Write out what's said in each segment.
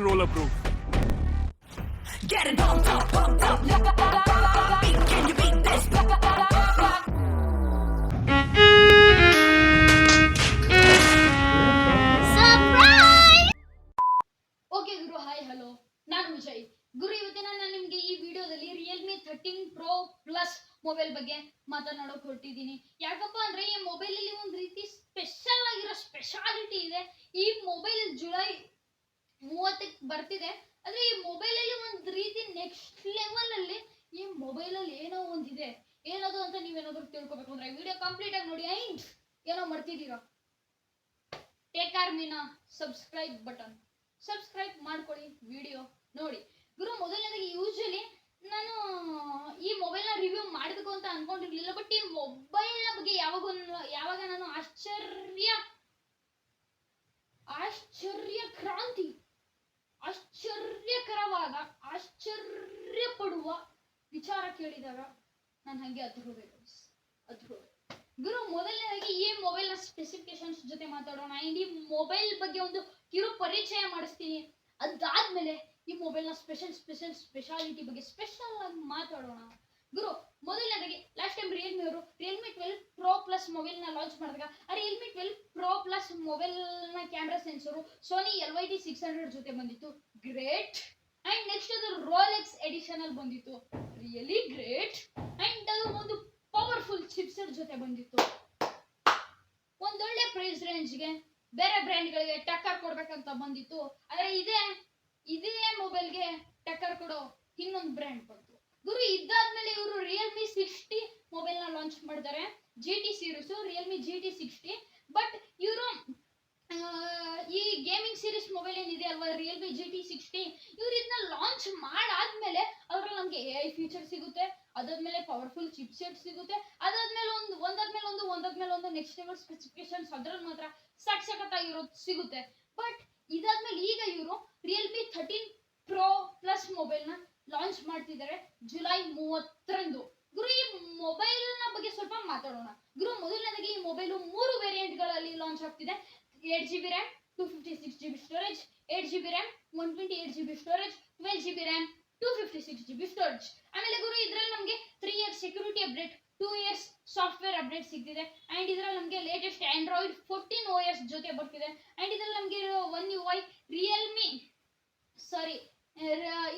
roller proof. Get it pumped up, pumped up. Can you beat this? Okay Guru hi hello ನಾನು ವಿಜಯ್ ಗುರು ಇವತ್ತಿನ ನಾನು ನಿಮಗೆ ಈ ವಿಡಿಯೋದಲ್ಲಿ Realme thirteen pro plus mobile ಬಗ್ಗೆ ಮಾತನಾಡೋಕೆ ಹೊರಟಿದ್ದೀನಿ ಯಾಕಪ್ಪ ಅಂದ್ರೆ ಈ ಮೊಬೈಲಲ್ಲಿ ಒಂದು ರೀತಿ ಸ್ಪೆಷಲ್ ಆಗಿರೋ ಸ್ಪೆಷಾಲಿಟಿ ಇದೆ ಈ ಮೊಬೈಲ್ ಜುಲೈ ಮೂವತ್ತಕ್ಕೆ ಬರ್ತಿದೆ. ಆದರೆ ಈ ಮೊಬೈಲ್ ಅಲ್ಲಿ ಒಂದು ರೀತಿ ನೆಕ್ಸ್ಟ್ ಲೆವೆಲಲ್ಲಿ ಈ ಮೊಬೈಲ್ ಅಲ್ಲಿ ಏನೋ ಒಂದಿದೆ. ಏನದು ಅಂತ ನೀವೇನಾದರೂ ತಿಳ್ಕೊಬೇಕು ಅಂದ್ರೆ ವಿಡಿಯೋ ಕಂಪ್ಲೀಟ್ ಆಗಿ ನೋಡಿ ಐಂಡ್ ಏನೋ ಮಾಡ್ತಿದ್ದೀರಾ ಟೇಕ್ ಆರ್ ಮೀನಾ. ಸಬ್ಸ್ಕ್ರೈಬ್ ಬಟನ್ ಸಬ್ಸ್ಕ್ರೈಬ್ ಮಾಡ್ಕೊಳ್ಳಿ ವಿಡಿಯೋ ನೋಡಿ. ಗುರು, ಮೊದಲನೇದಾಗಿ ಯೂಶಲಿ ನಾನು ಈ ಮೊಬೈಲ್ನ ರಿವ್ಯೂ ಮಾಡಬೇಕು ಅಂತ ಅನ್ಕೊಂಡಿರ್ಲಿಲ್ಲ ಬಟ್ ಈ ಮೊಬೈಲ್ನ ಬಗ್ಗೆ ಯಾವಾಗ ಯಾವಾಗ ನಾನು ಆಶ್ಚರ್ಯ ಆಶ್ಚರ್ಯ ಕ್ರಾಂತಿ. ಆಶ್ಚರ್ಯಕರವಾದ ಆಶ್ಚರ್ಯ ಪಡುವ ವಿಚಾರ ಕೇಳಿದಾಗ ನಾನು ಹಂಗೆ ಅದ್ ಹೋಗ್ಬೇಕು ಗುರು ಮೊದಲನೇದಾಗಿ ಈ ಮೊಬೈಲ್ನ ಸ್ಪೆಸಿಫಿಕೇಶನ್ಸ್ ಜೊತೆ ಮಾತಾಡೋಣ. ಈ ಮೊಬೈಲ್ ಬಗ್ಗೆ ಒಂದು ಕಿರು ಪರಿಚಯ ಮಾಡಿಸ್ತೀನಿ. ಅದಾದ್ಮೇಲೆ ಈ ಮೊಬೈಲ್ನ ಸ್ಪೆಷಲ್ ಸ್ಪೆಷಲ್ ಸ್ಪೆಷಾಲಿಟಿ ಬಗ್ಗೆ ಸ್ಪೆಷಲ್ ಆಗಿ ಮಾತಾಡೋಣ. ಗುರು, ಮೊದಲನೇದಾಗಿ ಲಾಸ್ಟ್ ಟೈಮ್ ರಿಯಲ್ಮಿ ಅವರು ರಿಯಲ್ಮಿ ಟ್ವೆಲ್ ಪ್ರೋ ಪ್ಲಸ್ ಮೊಬೈಲ್ನ ಲಾಂಚ್ ಮಾಡಿದಾಗ ಆ ರಿಯಲ್ಮಿ ಟ್ವೆಲ್ ಪ್ರೋ ಪ್ಲಸ್ ಮೊಬೈಲ್ನ camera sensor Sony L Y T six hundred ಜೊತೆ ಬಂದಿತ್ತು. ಗ್ರೇಟ್ ಅಂಡ್ ನೆಕ್ಸ್ಟ್ ಅದು ರೋಲೆಕ್ಸ್ ಎಡಿಷನ್ ಅಲ್ಲಿ ಬಂದಿತ್ತು. ರಿಯಲಿ ಗ್ರೇಟ್ ಅಂಡ್ ಅದು ಒಂದು ಪವರ್ಫುಲ್ ಚಿಪ್ಸೆಟ್ ಜೊತೆ ಬಂದಿತ್ತು. ಒಂದೊಳ್ಳೆ ಪ್ರೈಸ್ ರೇಂಜ್ಗೆ ಬೇರೆ ಬ್ರ್ಯಾಂಡ್ಗಳಿಗೆ ಟಕ್ಕರ್ ಕೊಡ್ಬೇಕಂತ ಬಂದಿತ್ತು. ಆದರೆ ಇದೇ ಇದೇ ಮೊಬೈಲ್ಗೆ ಟಕ್ಕರ್ ಕೊಡೋ ಇನ್ನೊಂದು ಬ್ರ್ಯಾಂಡ್ ಬಂತು. ಗುರು ಇದಾದ್ಮೇಲೆ ಇವರು ರಿಯಲ್ಮಿ ಸಿಕ್ಸ್ಟಿ ಮೊಬೈಲ್ನ ಲಾಂಚ್ ಮಾಡಿದ್ದಾರೆ G T series Realme G T sixty but ಇವರು ಈ ಗೇಮಿಂಗ್ ಸೀರೀಸ್ ಮೊಬೈಲ್ ಏನಿದೆ ಅಲ್ವಾ? ರಿಯಲ್ಮಿ ಜಿ ಟಿ ಸಿಕ್ಸ್ಟೀನ್ ಇವ್ರು ಇದನ್ನ ಲಾಂಚ್ ಮಾಡಾದ್ಮೇಲೆ ಅದ್ರಲ್ಲಿ ನಮ್ಗೆ ಎ ಐ ಫೀಚರ್ ಸಿಗುತ್ತೆ. ಅದಾದ್ಮೇಲೆ ಪವರ್ಫುಲ್ ಚಿಪ್ ಸೆಟ್ ಸಿಗುತ್ತೆ. ಅದಾದ್ಮೇಲೆ ಒಂದು, ಒಂದಾದ್ಮೇಲೆ ಒಂದು ಒಂದಾದ್ಮೇಲೆ ಒಂದು ನೆಕ್ಸ್ಟ್ ಲೆವೆಲ್ ಸ್ಪೆಸಿಫಿಕೇಶನ್ಸ್ ಅದ್ರಲ್ಲಿ ಮಾತ್ರ ಸಕ್ ಸಖತ್ತಾಗಿರೋದು ಸಿಗುತ್ತೆ. ಬಟ್ ಇದಾದ್ಮೇಲೆ ಈಗ ಇವರು ರಿಯಲ್ಮಿ ಥರ್ಟೀನ್ ಪ್ರೋ ಪ್ಲಸ್ ಮೊಬೈಲ್ನ ಲಾಂಚ್ ಮಾಡ್ತಿದ್ದಾರೆ ಜುಲೈ ಮೂವತ್ತರಂದು. ಗುರು, ಈ ಮೊಬೈಲ್ನ ಬಗ್ಗೆ ಸ್ವಲ್ಪ ಮಾತಾಡೋಣ. ಗುರು, ಮೊದಲನೇದಾಗಿ ಈ ಮೊಬೈಲ್ ಮೂರು ವೇರಿಯಂಟ್ಗಳಲ್ಲಿ ಲಾಂಚ್ ಆಗ್ತಿದೆ. Eight G B RAM two fifty six G B storage eight G B RAM one twenty eight G B storage twelve G B RAM two fifty six G B storage ಆಮೇಲೆ ಗುರು, ಇದ್ರಲ್ಲಿ ನಮಗೆ three year security update two years software update ಸಿಗ್ತಿದೆ. And ಇದ್ರಲ್ಲಿ ನಮಗೆ latest Android fourteen O S ಜೊತೆ ಬರ್ತಿದೆ. And ಇದ್ರಲ್ಲಿ ನಮಗೆ one U I Realme sorry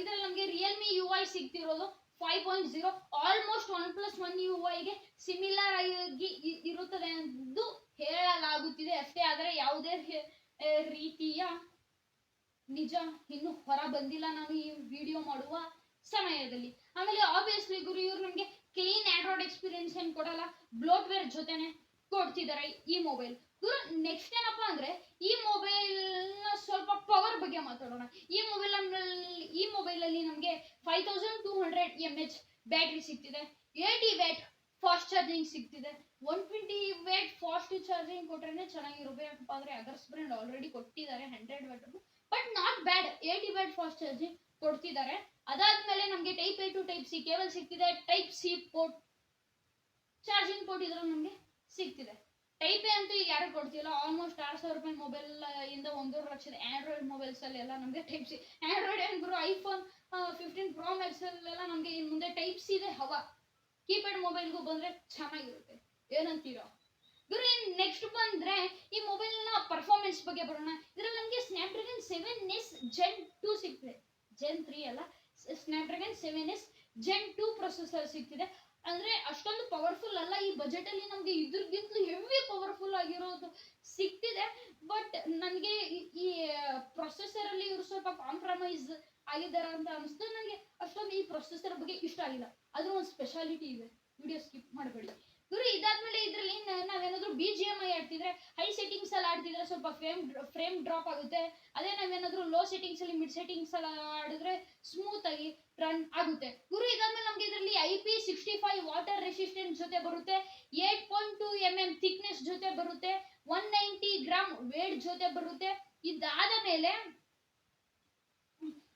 ಇದ್ರಲ್ಲಿ ನಮಗೆ Realme U I ಸಿಗ್ತಿರೋದು five point zero almost OnePlus one U ಐಗೆ similar ಆಗಿ ಇರುತ್ತದೆ ಎಂದು ಹೇಳಲಾಗುತ್ತಿದೆ. ಅಷ್ಟೇ ಆದರೆ ಯಾವುದೇ ರೀತಿಯ ನಿಜ ಇನ್ನು ಹೊರ ಬಂದಿಲ್ಲ. ನಾನು ಈ ವಿಡಿಯೋ ಮಾಡುವ ಸಮಯದಲ್ಲಿ. ಆಮೇಲೆ ಆಬ್ವಿಯಸ್ಲಿ ಗುರು ಇವರು ನಮಗೆ ಕ್ಲೀನ್ ಆಂಡ್ರಾಯ್ಡ್ ಎಕ್ಸ್ಪೀರಿಯನ್ಸ್ ಏನ್ ಕೊಡಲ್ಲ ಬ್ಲೋಟ್ವೇರ್ ಜೊತೆನೆ ಕೊಡ್ತಿದ್ದಾರೆ ಈ ಮೊಬೈಲ್ ಗುರು ನೆಕ್ಸ್ಟ್ ಏನಪ್ಪಾ ಅಂದ್ರೆ ಈ ಮೊಬೈಲ್ ಸ್ವಲ್ಪ ಪವರ್ ಬಗ್ಗೆ ಮಾತಾಡೋಣ. ಈ ಮೊಬೈಲ್ ಈ ಮೊಬೈಲ್ ಅಲ್ಲಿ ನಮಗೆ five thousand two hundred M H battery ಸಿಗ್ತಿದೆ. Eighty watt fast charging ಸಿಗ್ತಿದೆ. One twenty watt fast charging ಕೊಟ್ರೇನೆ ಯಾಕಪ್ಪ ಅಂದ್ರೆ ಅದರ್ಸ್ ಬ್ರ್ಯಾಂಡ್ ಆಲ್ರೆಡಿ ಕೊಟ್ಟಿದ್ದಾರೆ hundred watt but not bad eighty watt fast charging ಕೊಡ್ತಿದ್ದಾರೆ. ಅದಾದ್ಮೇಲೆ ನಮಗೆ type A to type C cable ಸಿಗ್ತಿದೆ. Type C port charging port ಇದ್ರಲ್ಲಿ ನಮಗೆ ಸಿಗ್ತಿದೆ. Type ಅಂತೂ ಈಗ ಯಾರು ಕೊಡ್ತಿಲ್ಲ ಆಲ್ಮೋಸ್ಟ್ ಆರು ಸಾವಿರ ರೂಪಾಯಿ ಮೊಬೈಲ್ ಇಂದ ಒಂದೂವರೆ ಲಕ್ಷದ ಆಂಡ್ರಾಯ್ಡ್ ಮೊಬೈಲ್ಸ್ ಅಲ್ಲಿ ಎಲ್ಲ ನಮಗೆ ಟೈಪ್ ಸಿ ಆಂಡ್ರಾಯ್ಡ್ ಏನ್ ಗುರು ಐಫೋನ್ ಫಿಫ್ಟೀನ್ ಪ್ರೋ ಮ್ಯಾಕ್ಸ್ ಅಲ್ಲೆಲ್ಲ ನಮಗೆ ಇನ್ನು ಮುಂದೆ ಟೈಪ್ ಸಿ ಇದೆ ಹವಾ. ಕೀಪ್ಯಾಡ್ ಮೊಬೈಲ್ಗೂ ಬಂದ್ರೆ ಚೆನ್ನಾಗಿರುತ್ತೆ. ಏನಂತೀರಾ. ಗುರು ನೆಕ್ಸ್ಟ್ ಬಂದ್ರೆ ಈ ಮೊಬೈಲ್ನ ಪರ್ಫಾರ್ಮೆನ್ಸ್ ಬಗ್ಗೆ ಬರೋಣ. ಇದ್ರಲ್ಲಿ ನಮಗೆ Snapdragon seven S gen two ಸಿಕ್ತಿದೆ ಜೆನ್ ತ್ರೀ ಅಲ್ಲ Snapdragon seven S gen two processor ಸಿಗ್ತಿದೆ. ಅಂದ್ರೆ ಅಷ್ಟೊಂದು ಪವರ್ಫುಲ್ ಅಲ್ಲ, ಈ ಬಜೆಟ್ ಅಲ್ಲಿ ನಮಗೆ ಇದ್ರಗಿಂತಲೂ ಹೆವಿ ಪವರ್ಫುಲ್ ಆಗಿರೋದು ಸಿಕ್ತಿದೆ. ಬಟ್ ನನಗೆ ಈ ಪ್ರೊಸೆಸರ್ ಅಲ್ಲಿ ಇವರು ಸ್ವಲ್ಪ ಕಾಂಪ್ರಮೈಸ್ ಆಗಿದ್ದಾರೆ ಅಂತ ಅನಿಸ್ತು. ನನಗೆ ಅಷ್ಟೊಂದು ಈ ಪ್ರೊಸೆಸರ್ ಬಗ್ಗೆ ಇಷ್ಟ ಆಗಿಲ್ಲ. ಅದ್ರ ಒಂದು ಸ್ಪೆಷಾಲಿಟಿ ಇದೆ. ವಿಡಿಯೋ ಸ್ಕಿಪ್ ಮಾಡಬೇಡಿ. ಗುರು, ಇದಾದ್ಮೇಲೆ ಇದರಲ್ಲಿ ನಾವೇನಾದ್ರೂ ಬಿ ಜಿ ಎಂ ಐ ಆಡ್ತಿದ್ರೆ ಹೈ ಸೆಟ್ಟಿಂಗ್ಸ್ ಅಲ್ಲಿ ಆಡ್ತಿದ್ರೆ ಸ್ವಲ್ಪ ಫ್ರೇಮ್ ಫ್ರೇಮ್ ಡ್ರಾಪ್ ಆಗುತ್ತೆ. ಅದೇ ನಾವೇನಾದ್ರೂ ಲೋ ಸೆಟ್ಟಿಂಗ್ಸ್ ಅಲ್ಲಿ ಮಿಡ್ ಸೆಟ್ಟಿಂಗ್ಸ್ ಅಲ್ಲಿ ಆಡಿದ್ರೆ ಸ್ಮೂತ್ ಆಗಿ ರನ್ ಆಗುತ್ತೆ. ಗುರು, ಇದಾದ್ಮೇಲೆ ನಮ್ಗೆ ಇದರಲ್ಲಿ I P sixty five water resistant ಜೊತೆ ಬರುತ್ತೆ. Eight point two M M thickness ಜೊತೆ ಬರುತ್ತೆ. ಒನ್ ನೈಂಟಿ ಗ್ರಾಮ್ ವೇಟ್ ಜೊತೆ ಬರುತ್ತೆ. ಇದಾದ ಮೇಲೆ,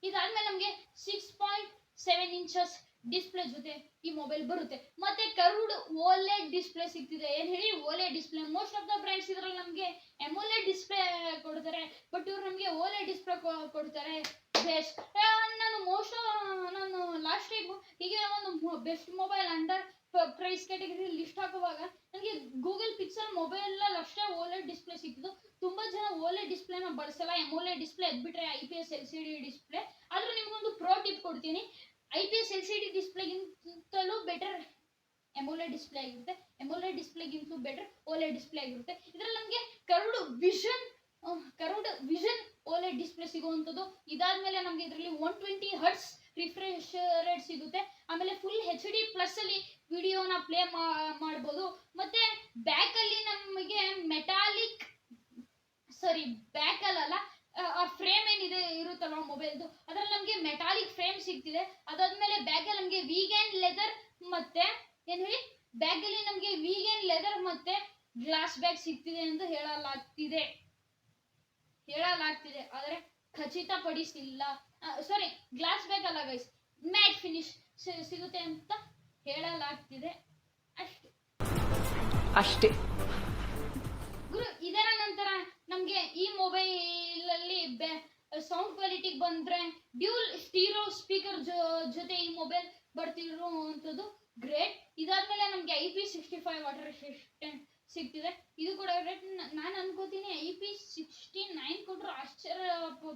ಇದಾದ್ಮೇಲೆ ನಮಗೆ six point seven inches display ಜೊತೆ ಈ ಮೊಬೈಲ್ ಬರುತ್ತೆ. ಮತ್ತೆ ಕರ್ವ್ಡ್ ಓಲೆಡ್ ಡಿಸ್ಪ್ಲೇ ಸಿಗ್ತಿದೆ. ಏನ್ ಹೇಳಿ OLED display most of the brands ಇದ್ರಲ್ಲಿ ನಮಗೆ ಎಮೋಲೆಡ್ ಡಿಸ್ಪ್ಲೇ ಕೊಡ್ತಾರೆ ಬಟ್ ಇವ್ರು ನಮಗೆ ಓಲೆಡ್ ಡಿಸ್ಪ್ಲೇ ಕೊಡ್ತಾರೆ. ಬೆಸ್ಟ್ ನಾನು ಮೋಸ್ಟ್ ನಾನು ಲಾಸ್ಟ್ ಟೈಮ್ ಹೀಗೆ ಒಂದು best mobile under price category list ಹಾಕುವಾಗ ನನಗೆ ಗೂಗಲ್ ಪಿಕ್ಸೆಲ್ ಮೊಬೈಲ್ ಅಷ್ಟೇ ಓಲೆಡ್ ಡಿಸ್ಪ್ಲೇ ಸಿಕ್ಕಿದ್ದು ತುಂಬಾ ಜನ ಓಲೆ ಡಿಸ್ಪ್ಲೇನ ಬಳಸಲ್ಲ. AMOLED display ಎದ್ಬಿಟ್ರೆ I P S L C D display ಆದ್ರೂ ನಿಮ್ಗೊಂದು ಪ್ರೋ ಟಿಪ್ ಕೊಡ್ತೀನಿ. I P S L C D ಡಿಸ್ಪ್ಲೇಗಿಂತಲೂ ಬೆಟರ್ ಎಮೋಲೆ ಡಿಸ್ಪ್ಲೇ ಆಗಿರುತ್ತೆ. ಎಮೋಲೆ ಡಿಸ್ಪ್ಲೇಗಿಂತಲೂ ಬೆಟರ್ ಓಲೆ ಡಿಸ್ಪ್ಲೇ ಆಗಿರುತ್ತೆ. ಇದರಲ್ಲಿ ನಮಗೆ curved vision curved vision OLED display ಸಿಗುವಂಥದ್ದು. ಇದಾದ್ಮೇಲೆ ನಮಗೆ ಇದರಲ್ಲಿ one twenty hertz refresh rate ಸಿಗುತ್ತೆ. ಆಮೇಲೆ ಫುಲ್ ಹೆಚ್ ಡಿ ಪ್ಲಸ್ ಅಲ್ಲಿ ವಿಡಿಯೋನ ಪ್ಲೇ ಮಾಡ್ಬೋದು. ಮತ್ತೆ ಬ್ಯಾಕ್ ಅಲ್ಲಿ ನಮಗೆ ಮೆಟಾಲಿಕ್ ಸಾರಿ ಬ್ಯಾಕ್ ಅಲ್ಲ ಆ ಫ್ರೇಮ್ ಏನಿದೆ ಇರುತ್ತಲ್ವ ಮೊಬೈಲ್ದು ಅದ್ರಲ್ಲಿ ನಮಗೆ ಮೆಟಾಲಿಕ್ ಫ್ರೇಮ್ ಸಿಗ್ತಿದೆ. ಅದಾದ್ಮೇಲೆ ಬ್ಯಾಗ್ ಅಲ್ಲಿ ನಮಗೆ ವೀಗನ್ ಲೆದರ್ ಮತ್ತೆ ಏನ್ ಹೇಳಿ? ಬ್ಯಾಗ್ ಅಲ್ಲಿ ನಮಗೆ ವೀಗನ್ ಲೆದರ್ ಮತ್ತೆ ಗ್ಲಾಸ್ ಬ್ಯಾಗ್ ಸಿಗ್ತಿದೆ ಎಂದು ಹೇಳಲಾಗ್ತಿದೆ. ಹೇಳಲಾಗ್ತಿದೆ. ಆದರೆ ಖಚಿತಪಡಿಸಿಲ್ಲ. ಸಾರಿ ಗ್ಲಾಸ್ ಬ್ಯಾಗ್ ಅಲ್ಲ ಗೈಸ್ ಮ್ಯಾಟ್ ಫಿನಿಶ್ ಸಿಗುತ್ತೆ ಅಂತ ಹೇಳಲಾಗ್ತಿದೆ. ಅಷ್ಟೇ. ಅಷ್ಟೇ. ಗುರು ಇದರ ನಂತರ ಅಲ್ಲಿ ಸೌಂಡ್ ಕ್ವಾಲಿಟಿಗೆ ಬಂದ್ರೆ ಡ್ಯೂಲ್ ಸ್ಟೀರೋ ಸ್ಪೀಕರ್ ಜೊತೆ ಈ ಮೊಬೈಲ್ ಬರ್ತಿರುವಂಥದ್ದು ಗ್ರೇಟ್ ಇದಾದ್ಮೇಲೆ ನಮಗೆ I P sixty five water resistant ಸಿಗ್ತಿದೆ. ಇದು ಕೂಡ ಗ್ರೇಟ್ ನಾನು ಅನ್ಕೋತೀನಿ ಐ ಪಿ ಸಿಕ್ಸ್ಟಿ ನೈನ್ ಕೊಟ್ಟರು ಆಶ್ಚರ್ಯ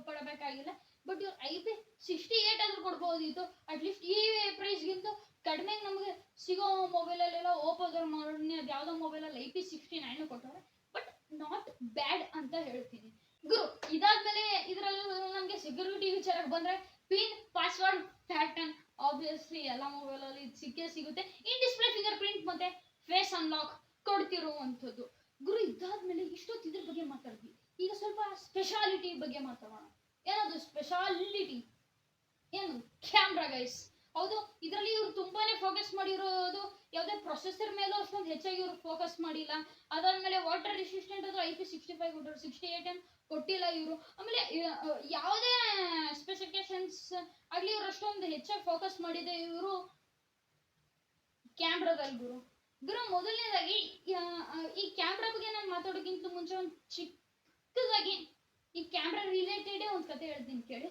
ಪಡಬೇಕಾಗಿಲ್ಲ. ಬಟ್ ಇವ್ರು ಐ ಪಿ ಸಿಕ್ಸ್ಟಿ ಏಟ್ ಆದ್ರೂ ಕೊಡ್ಬೋದಿತ್ತು. ಅಟ್ಲೀಸ್ಟ್ ಈ ಪ್ರೈಸ್ಗಿಂತ ಕಡಿಮೆ ನಮಗೆ ಸಿಗೋ ಮೊಬೈಲಲ್ಲೆಲ್ಲ ಓಪೋದವ್ರು ಮಾಡಿ ಅದು ಯಾವುದೋ ಮೊಬೈಲಲ್ಲಿ ಐ ಪಿ ಸಿಕ್ಸ್ಟಿ ನೈನ್ ಕೊಟ್ಟವ್ರೆ. ಬಟ್ ನಾಟ್ ಬ್ಯಾಡ್ ಅಂತ ಹೇಳ್ತೀನಿ. ಗುರು, ಇದಾದ್ಮೇಲೆ ಇದರಲ್ಲಿ ನಮಗೆ ಸೆಕ್ಯೂರಿಟಿ ವಿಚಾರಕ್ಕೆ ಬಂದ್ರೆ ಪಿನ್ ಪಾಸ್ವರ್ಡ್ ಪ್ಯಾಟರ್ನ್ ಆಬ್ವಿಯಸ್ಲಿ ಎಲ್ಲ ಮೊಬೈಲ್ ಅಲ್ಲಿ ಸಿಕ್ಕೇ ಸಿಗುತ್ತೆ. ಇನ್ ಡಿಸ್ಪ್ಲೇ ಫಿಂಗರ್ ಪ್ರಿಂಟ್ ಮತ್ತೆ ಫೇಸ್ ಅನ್ಲಾಕ್ ಕೊಡ್ತಿರುವಂಥದ್ದು. ಗುರು, ಇದಾದ್ಮೇಲೆ ಇಷ್ಟೊತ್ತು ಇದ್ರ ಬಗ್ಗೆ ಮಾತಾಡಿದ್ವಿ ಈಗ ಸ್ವಲ್ಪ ಸ್ಪೆಷಾಲಿಟಿ ಬಗ್ಗೆ ಮಾತಾಡೋಣ. ಏನದು ಸ್ಪೆಷಾಲಿಟಿ ಏನು? ಕ್ಯಾಮ್ರಾ ಗೈಸ್ ಹೌದು, ಇದರಲ್ಲಿ ಇವ್ರು ತುಂಬಾನೇ ಫೋಕಸ್ ಮಾಡಿರೋದು ಯಾವುದೇ ಪ್ರೊಸೆಸರ್ ಮೇಲೂ ಅಷ್ಟೊಂದು ಹೆಚ್ಚಾಗಿ ಇವ್ರು ಫೋಕಸ್ ಮಾಡಿಲ್ಲ. ಅದಾದ್ಮೇಲೆ ವಾಟರ್ ರೆಸಿಸ್ಟೆಂಟ್ ಅದು I P sixty five sixty eight M ಕೊಟ್ಟಿಲ್ಲ ಇವರು. ಆಮೇಲೆ ಯಾವುದೇ ಸ್ಪೆಸಿಫಿಕೇಶನ್ಸ್ ಆಗಲಿ ಇವ್ರು ಅಷ್ಟೊಂದು ಹೆಚ್ಚಾಗಿ ಫೋಕಸ್ ಮಾಡಿದೆ ಇವರು ಕ್ಯಾಮ್ರಾದಲ್ಲಿ ಗುರು. ಗುರು, ಮೊದಲನೇದಾಗಿ ಈ ಕ್ಯಾಮ್ರಾ ಬಗ್ಗೆ ನಾನು ಮಾತಾಡೋಕ್ಕಿಂತ ಮುಂಚೆ ಒಂದು ಚಿಕ್ಕದಾಗಿ ಈ ಕ್ಯಾಮ್ರಾ ರಿಲೇಟೆಡ್ ಒಂದು ಕತೆ ಹೇಳ್ತೀನಿ ಕೇಳಿ.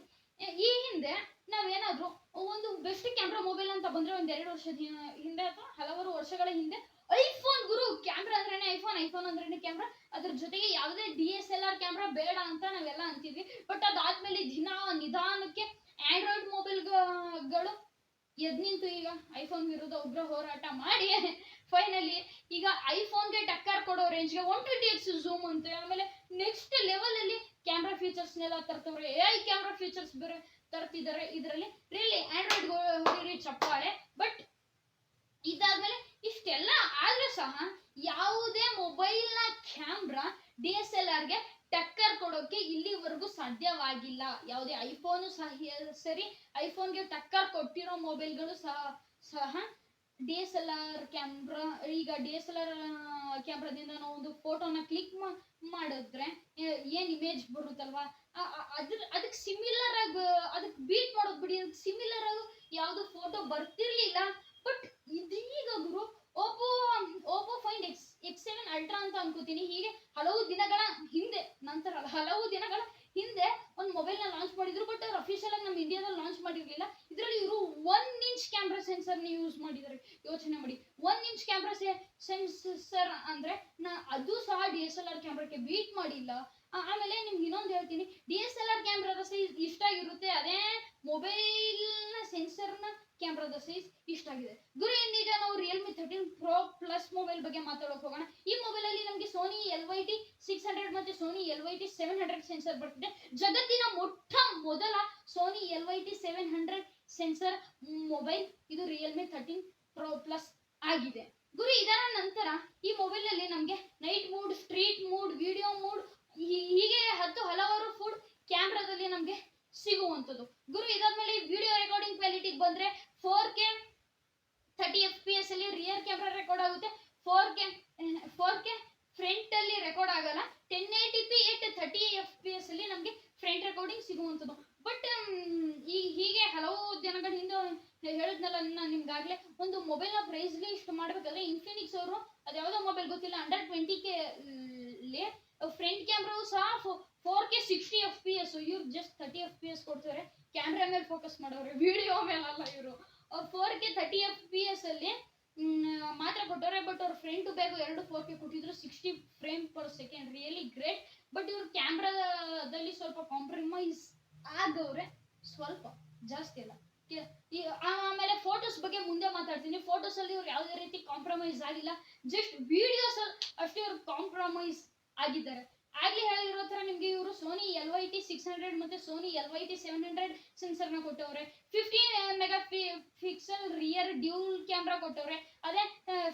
ಈ ಹಿಂದೆ ನಾವೇನಾದರೂ ಒಂದು ಬೆಸ್ಟ್ ಕ್ಯಾಮ್ರಾ ಮೊಬೈಲ್ ಅಂತ ಬಂದ್ರೆ ಒಂದು ಎರಡು ವರ್ಷದ ಹಿಂದೆ ಅಥವಾ ಹಲವಾರು ವರ್ಷಗಳ ಹಿಂದೆ ಐಫೋನ್ ಗುರು ಕ್ಯಾಮ್ರಾ ಅಂದ್ರೇನೆ ಐಫೋನ್ ಐಫೋನ್ ಅಂದ್ರೇನೆ ಕ್ಯಾಮ್ರಾ ಅದ್ರ ಜೊತೆಗೆ ಯಾವುದೇ D S L R camera ಬೇಡ ಅಂತ ನಾವೆಲ್ಲ ಅಂತಿದ್ವಿ ಬಟ್ ಅದಾದ್ಮೇಲೆ ದಿನ ನಿಧಾನಕ್ಕೆ ಆಂಡ್ರಾಯ್ಡ್ ಮೊಬೈಲ್ಗಳು ಎದ್ ನಿಂತು ಈಗ ಐಫೋನ್ ವಿರುದ್ಧ ಉಗ್ರ ಹೋರಾಟ ಮಾಡಿ. ಫೈನಲಿ ಈಗ ಐಫೋನ್ಗೆ ಟಕ್ಕರ್ ಕೊಡೋ ರೇಂಜ್ಗೆ ಒನ್ ಟ್ವೆಂಟಿ ಎಕ್ಸ್ ಝೂಮ್ ಅಂತ ಆಮೇಲೆ ನೆಕ್ಸ್ಟ್ ಲೆವೆಲ್ ಅಲ್ಲಿ ಕ್ಯಾಮ್ರಾ ಫೀಚರ್ಸ್ನೆಲ್ಲ ತರ್ತವ್ರೆ. ಎ ಐ ಕ್ಯಾಮ್ರಾ ಫೀಚರ್ಸ್ ಬೇರೆ ತರ್ತಿದ್ದಾರೆ ಇದರಲ್ಲಿ ರಿಯಲಿ ಆಂಡ್ರಾಯ್ಡ್ ಚಪ್ಪಾಳೆ. ಬಟ್ ಇದಾದ್ಮೇಲೆ ಇಷ್ಟೆಲ್ಲ ಆದ್ರೂ ಸಹ ಯಾವುದೇ ಮೊಬೈಲ್ನ ಕ್ಯಾಮ್ರಾ ಡಿ ಎಸ್ ಎಲ್ ಆರ್ಗೆ ಟಕ್ಕರ್ ಕೊಡೋಕೆ ಇಲ್ಲಿವರೆಗೂ ಸಾಧ್ಯವಾಗಿಲ್ಲ. ಯಾವುದೇ ಐಫೋನು ಸಹ ಸರಿ ಐಫೋನ್ಗೆ ಟಕ್ಕರ್ ಕೊಟ್ಟಿರೋ ಮೊಬೈಲ್ಗಳು ಸಹ ಸಹ D S L R camera ಈಗ ಡಿ ಎಸ್ ಎಲ್ ಆರ್ ಕ್ಯಾಮ್ರಾದಿಂದ ನಾವು ಒಂದು ಫೋಟೋನ ಕ್ಲಿಕ್ ಮಾಡಿದ್ರೆ ಏನು ಇಮೇಜ್ ಬರುತ್ತಲ್ವಾ? ಅದ್ರ ಅದಕ್ಕೆ ಸಿಮಿಲರ್ ಆಗಿ ಅದಕ್ಕೆ ಬೀಟ್ ಮಾಡೋದು ಬಿಡಿ ಸಿಮಿಲರ್ ಆಗಿ ಯಾವುದು ಫೋಟೋ ಬರ್ತಿರ್ಲಿಲ್ಲ. ಬಟ್ ಇದೀಗ ಗುರು Oppo Oppo Find X X seven ultra ಅಂತ ಅನ್ಕೋತೀನಿ. ಹೀಗೆ ಹಲವು ದಿನಗಳ ಹಿಂದೆ, ನಂತರ ಹಲವು ದಿನಗಳ ಹಿಂದೆ ಒಂದು ಮೊಬೈಲ್ನ ಲಾಂಚ್ ಮಾಡಿದ್ರು. ಬಟ್ ಅವ್ರು ಅಫಿಷಿಯಲ್ ಆಗಿ ನಮ್ಮ ಇಂಡಿಯಾದಲ್ಲಿ ಲಾಂಚ್ ಮಾಡಿರ್ಲಿಲ್ಲ. ಇದರಲ್ಲಿ ಇವರು ಒನ್ ಇಂಚ್ ಕ್ಯಾಮ್ರಾ ಸೆನ್ಸರ್ನ ಯೂಸ್ ಮಾಡಿದ್ದಾರೆ ಯೋಚನೆ ಮಾಡಿ. ಒನ್ ಇಂಚ್ ಕ್ಯಾಮ್ರಾ ಸೆನ್ಸರ್ ಅಂದ್ರೆ ನಾ, ಅದು ಸಹ ಡಿ ಎಸ್ ಎಲ್ ಆರ್ ಕ್ಯಾಮ್ರಾಕ್ಕೆ ಬೀಟ್ ಮಾಡಿಲ್ಲ. ಆಮೇಲೆ ನಿಮ್ಗೆ ಇನ್ನೊಂದು ಹೇಳ್ತೀನಿ. ಡಿ ಎಸ್ ಎಲ್ ಆರ್ ಕ್ಯಾಮ್ರಾದ ಸೈಜ್ ಇಷ್ಟಾಗಿರುತ್ತೆ ಅದೇ ಮೊಬೈಲ್ನ ಸೆನ್ಸರ್ನ ಕ್ಯಾಮ್ರಾದ ಸೈಜ್ ಇಷ್ಟಾಗಿದೆ ಗುರು ಇನ್ನೀಗ ನಾವು Realme thirteen pro plus mobile ಬಗ್ಗೆ ಮಾತಾಡೋಕೆ ಹೋಗೋಣ. ಈ ಮೊಬೈಲ್ ಅಲ್ಲಿ ನಮಗೆ Sony L Y T six hundred ಮತ್ತೆ Sony L Y T seven hundred sensor ಬರ್ತಿದೆ. ಜಗತ್ತಿನ ಮೊಟ್ಟ ಮೊದಲ Sony L Y T seven hundred sensor mobile ಇದು ರಿಯಲ್ಮಿ ಥರ್ಟೀನ್ ಪ್ರೋ ಪ್ಲಸ್ ಆಗಿದೆ. ಗುರು, ಇದರ ನಂತರ ಈ ಮೊಬೈಲ್ ಅಲ್ಲಿ ನಮಗೆ night mode street mode video mode ಹೀಗೆ ಹತ್ತು ಹಲವಾರು ಫುಡ್ ಕ್ಯಾಮ್ರಾದಲ್ಲಿ ನಮಗೆ ಸಿಗುವಂಥದ್ದು. ಗುರು, ಇದಾದ್ಮೇಲೆ ವಿಡಿಯೋ ರೆಕಾರ್ಡಿಂಗ್ ಕ್ವಾಲಿಟಿಗೆ ಬಂದ್ರೆ four K thirty F P S ಅಲ್ಲಿ ರಿಯರ್ ಕ್ಯಾಮ್ರಾ ರೆಕಾರ್ಡ್ ಆಗುತ್ತೆ four K four K front ಅಲ್ಲಿ ರೆಕಾರ್ಡ್ ಆಗಲ್ಲ ten eighty P at thirty F P S ಅಲ್ಲಿ ನಮಗೆ ಫ್ರಂಟ್ ರೆಕಾರ್ಡಿಂಗ್ ಸಿಗುವಂಥದ್ದು ಬಟ್ ಈ ಹೀಗೆ ಹಲವು ದಿನಗಳ ಹಿಂದೆ ಹೇಳಿದ್ನಲ್ಲ ನಾನು ನಿಮ್ಗಾಗ್ಲೇ ಒಂದು ಮೊಬೈಲ್ನ ಪ್ರೈಸ್ ಲಿಸ್ಟ್ ಮಾಡ್ಬೇಕಾದ್ರೆ ಇನ್ಫಿನಿಕ್ಸ್ ಅವರು ಅದ್ಯಾವುದೋ ಮೊಬೈಲ್ ಗೊತ್ತಿಲ್ಲ ಅಂಡರ್ ಟ್ವೆಂಟಿ ಕೆ ಫ್ರಂಟ್ ಕ್ಯಾಮ್ರಾವು ಸಹ four K sixty F P S ಇವ್ರು just thirty F P S ಕೊಡ್ತಾರೆ. ಕ್ಯಾಮ್ರಾ ಮೇಲೆ ಫೋಕಸ್ ಮಾಡೋರು ವಿಡಿಯೋ ಮೇಲಲ್ಲ ಇವರು. Four K thirty F P S ಅಲ್ಲಿ ಮಾತ್ರ ಕೊಟ್ಟವ್ರೆ ಬಟ್ ಅವ್ರ ಫ್ರಂಟ್ ಬ್ಯಾಗ್ ಎರಡು ಫೋರ್ ಕೆ ಕೊಟ್ಟಿದ್ರು sixty frame per second really great but ಇವ್ರ ಕ್ಯಾಮ್ರಾದಲ್ಲಿ ಸ್ವಲ್ಪ ಕಾಂಪ್ರಮೈಸ್ ಆಗವ್ರೆ ಸ್ವಲ್ಪ, ಜಾಸ್ತಿ ಅಲ್ಲ. ಆಮೇಲೆ ಫೋಟೋಸ್ ಬಗ್ಗೆ ಮುಂದೆ ಮಾತಾಡ್ತೀನಿ. ಫೋಟೋಸ್ ಅಲ್ಲಿ ಇವ್ರು ಯಾವುದೇ ರೀತಿ ಕಾಂಪ್ರಮೈಸ್ ಆಗಿಲ್ಲ. ಜಸ್ಟ್ ವಿಡಿಯೋಸ್ ಅಷ್ಟೇ ಇವ್ರು ಕಾಂಪ್ರಮೈಸ್ ಆಗಿದ್ದಾರೆ. ಆಗ್ಲೇ ಹೇಳಿರೋ ತರ ನಿಮ್ಗೆ ಇವರು Sony L Y T six hundred ಮತ್ತೆ Sony L Y T seven hundred ಸೆನ್ಸರ್ನ ಕೊಟ್ಟವ್ರೆ. Fifteen mega pixel rear dual camera ಕೊಟ್ಟವ್ರೆ. ಅದೇ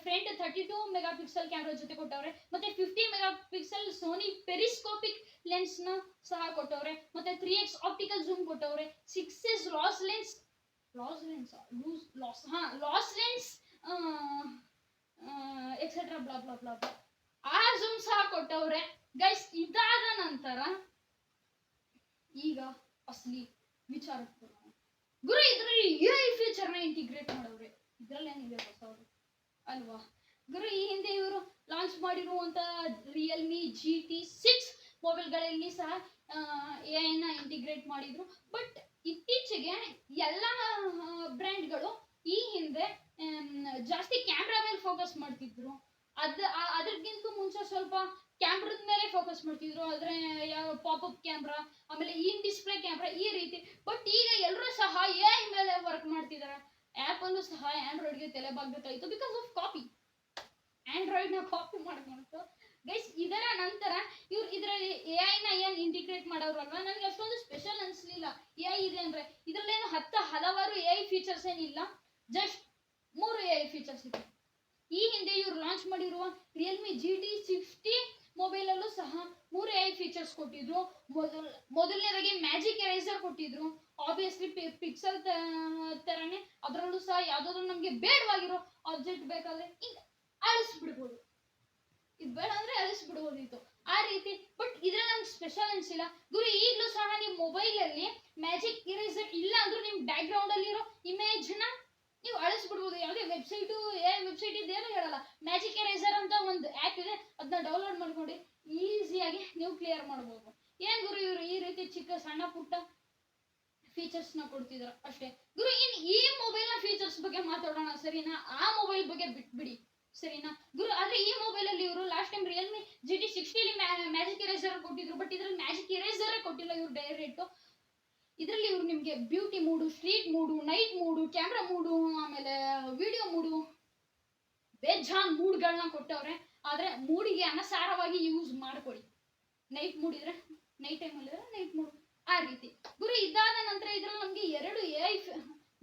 front thirty two mega pixel camera ಜೊತೆ ಕೊಟ್ಟವ್ರೆ. ಮತ್ತೆ fifty mega pixel Sony periscopic ಲೆನ್ಸ್ನ ಸಹ ಕೊಟ್ಟವ್ರೆ. ಮತ್ತೆ ತ್ರೀ ಎಕ್ಸ್ ಆಪ್ಟಿಕಲ್ ಝೂಮ್ ಕೊಟ್ಟವ್ರೆ. Six S lossless lossless loose loss ಹಾ lossless etcetera blah blah blah ಆ ಜೂಮ್ ಸಹ ಕೊಟ್ಟವ್ರೆ. ಗೈಸ್ ಇದಾದ ನಂತರ ಈಗ ಅಸಲಿ ವಿಚಾರಕ್ಕೆ ಗುರು, ಇದ್ರಲ್ಲಿ ಯು ಐ ಫೀಚರ್ನ ಇಂಟಿಗ್ರೇಟ್ ಮಾಡವ್ರೆ. ಇದ್ರಲ್ಲೇನಿದೆ ಹೊಸವ್ರು ಅಲ್ವಾ? ಗುರು, ಈ ಹಿಂದೆ ಇವರು ಲಾಂಚ್ ಮಾಡಿರುವಂತ ರಿಯಲ್ಮಿ ಜಿ ಟಿ ಸಿಕ್ಸ್ ಮೊಬೈಲ್ಗಳಲ್ಲಿ ಸಹ ಎ ನ ಇಂಟಿಗ್ರೇಟ್ ಮಾಡಿದ್ರು. ಬಟ್ ಇತ್ತೀಚೆಗೆ ಎಲ್ಲ ಬ್ರ್ಯಾಂಡ್ಗಳು ಈ ಹಿಂದೆ ಜಾಸ್ತಿ ಕ್ಯಾಮ್ರಾ ಮೇಲೆ ಫೋಕಸ್ ಮಾಡ್ತಿದ್ರು. ಅದ್ ಅದಕ್ಕಿಂತ ಮುಂಚೆ ಸ್ವಲ್ಪ ಕ್ಯಾಮ್ರಾದ ಮೇಲೆ ಫೋಕಸ್ ಮಾಡ್ತಿದ್ರು. ಆದ್ರೆ ಯಾವ ಪಾಪಪ್ ಕ್ಯಾಮ್ರಾ ಆಮೇಲೆ ಇನ್ ಡಿಸ್ಪ್ಲೇ ಕ್ಯಾಮ್ರಾ ಈ ರೀತಿ. ಬಟ್ ಈಗ ಎಲ್ಲರೂ ಸಹ ಎ ಐ ಮೇಲೆ ವರ್ಕ್ ಮಾಡ್ತಿದ್ದಾರೆ ಆ್ಯಪಲ್ಲೂ ಸಹ ಆಂಡ್ರಾಯ್ಡ್ಗೆ ತಲೆ ಬಾಗ್ಬೇಕಾಯ್ತು ಬಿಕಾಸ್ ಆಫ್ ಕಾಪಿ ಆಂಡ್ರಾಯ್ಡ್ನ ಕಾಪಿ ಮಾಡ್ಕೊಂಡು ಗೈಸ್ ಇದರ ನಂತರ ಇವ್ರು ಇದರಲ್ಲಿ ಎ ಐನ ಏನು ಇಂಟಿಗ್ರೇಟ್ ಮಾಡೋರಲ್ವಾ ನನಗೆ ಅಷ್ಟೊಂದು ಸ್ಪೆಷಲ್ ಅನಿಸ್ಲಿಲ್ಲ. ಎ ಐ ಇದೆ ಅಂದ್ರೆ. ಇದರಲ್ಲೇನು ಹತ್ತು ಹಲವಾರು ಎ ಐ ಫೀಚರ್ಸ್ ಏನಿಲ್ಲ. ಜಸ್ಟ್ ಮೂರು ಎ ಐ ಫೀಚರ್ಸ್ ಇದೆ. ಈ ಹಿಂದೆ ಇವ್ರು ಲಾಂಚ್ ಮಾಡಿರುವ ರಿಯಲ್ಮಿ ಜಿ ಟಿ ಸಿಕ್ಸ್ಟಿ ಮೊಬೈಲಲ್ಲೂ ಸಹ ಮೂರು ಐ ಫೀಚರ್ಸ್ ಕೊಟ್ಟಿದ್ರು. ಮೊದಲ್, ಮೊದಲನೇದಾಗಿ ಮ್ಯಾಜಿಕ್ ಎರೇಸರ್ ಕೊಟ್ಟಿದ್ರು. ಆಬ್ವಿಯಸ್ಲಿ ಪಿಕ್ಸೆಲ್ ತರನೇ ಅದರಲ್ಲೂ ಸಹ ಯಾವ್ದಾದ್ರು ನಮಗೆ ಬೇಡವಾಗಿರೋ ಆಬ್ಜೆಕ್ಟ್ ಬೇಕಾದ್ರೆ ಅಳಿಸ್ಬಿಡ್ಬೋದು. ಇದು ಬೇಡ ಅಂದ್ರೆ ಅಳಿಸ್ಬಿಡ್ಬೋದಿತ್ತು ಆ ರೀತಿ ಬಟ್ ಇದ್ರಲ್ಲಿ ನಂಗೆ ಸ್ಪೆಷಲ್ ಅನ್ಸಿಲ್ಲ. ಗುರು, ಈಗಲೂ ಸಹ ನಿಮ್ಮ ಮೊಬೈಲಲ್ಲಿ ಮ್ಯಾಜಿಕ್ ಇರೇಸರ್ ಇಲ್ಲ ಅಂದ್ರೂ ನಿಮ್ಮ ಬ್ಯಾಕ್ ಗ್ರೌಂಡಲ್ಲಿರೋ ಇಮೇಜ್ನ ನೀವು ಅಳಿಸ್ಬಿಡ್ಬೋದು. ಯಾವುದೇ ವೆಬ್ಸೈಟು ಏ ವೆಬ್ಸೈಟ್ ಇದೇನು ಹೇಳಲ್ಲ. ಮ್ಯಾಜಿಕ್ ಎರೇಸರ್ ಅಂತ ಒಂದು ಆ್ಯಪ್ ಇದೆ ಅದನ್ನ ಡೌನ್ಲೋಡ್ ಮಾಡ್ಕೊಂಡು ಈಸಿಯಾಗಿ ನೀವು ಕ್ಲಿಯರ್ ಮಾಡ್ಬೋದು. ಏನ್ ಗುರು ಇವರು ಈ ರೀತಿ ಚಿಕ್ಕ ಸಣ್ಣ ಪುಟ್ಟ ಫೀಚರ್ಸ್ನ ಕೊಡ್ತಿದ್ರು? ಅಷ್ಟೇ. ಗುರು, ಇನ್ ಈ ಮೊಬೈಲ್ನ ಫೀಚರ್ಸ್ ಬಗ್ಗೆ ಮಾತಾಡೋಣ, ಸರಿನಾ? ಆ ಮೊಬೈಲ್ ಬಗ್ಗೆ ಬಿಟ್ಬಿಡಿ, ಸರಿನಾ? ಗುರು, ಆದ್ರೆ ಈ ಮೊಬೈಲ್ ಅಲ್ಲಿ ಇವರು last time Realme G T ಸಿಕ್ಸ್ಟಿಲಿ magic eraser ಕೊಟ್ಟಿದ್ರು ಬಟ್ ಇದ್ರಲ್ಲಿ ಮ್ಯಾಜಿಕ್ ಇರೇಸರ್ ಕೊಟ್ಟಿಲ್ಲ ಇವ್ರು ಡೈರೆಕ್ಟ್ ಇದರಲ್ಲಿ ಇವ್ರು ನಿಮ್ಗೆ beauty mode street mode night mode camera mode, ಆಮೇಲೆ ವಿಡಿಯೋ ಮೂಡು, ಬೇಜಾನ್ ಮೂಡ್ಗಳನ್ನ ಕೊಟ್ಟವ್ರೆ. ಆದ್ರೆ ಮೂಡಿಗೆ ಅನಸಾರವಾಗಿ ಯೂಸ್ ಮಾಡ್ಕೊಡಿ. ನೈಟ್ ಮೂಡಿದ್ರೆ? ನೈಟ್ ಟೈಮ್ ಅಲ್ಲಿ ನೈಟ್ ಮೂಡ್. ಆ ರೀತಿ. ಗುರು ಇದಾದ ನಂತರ ಇದ್ರಲ್ಲಿ ನಮ್ಗೆ ಎರಡು ಎ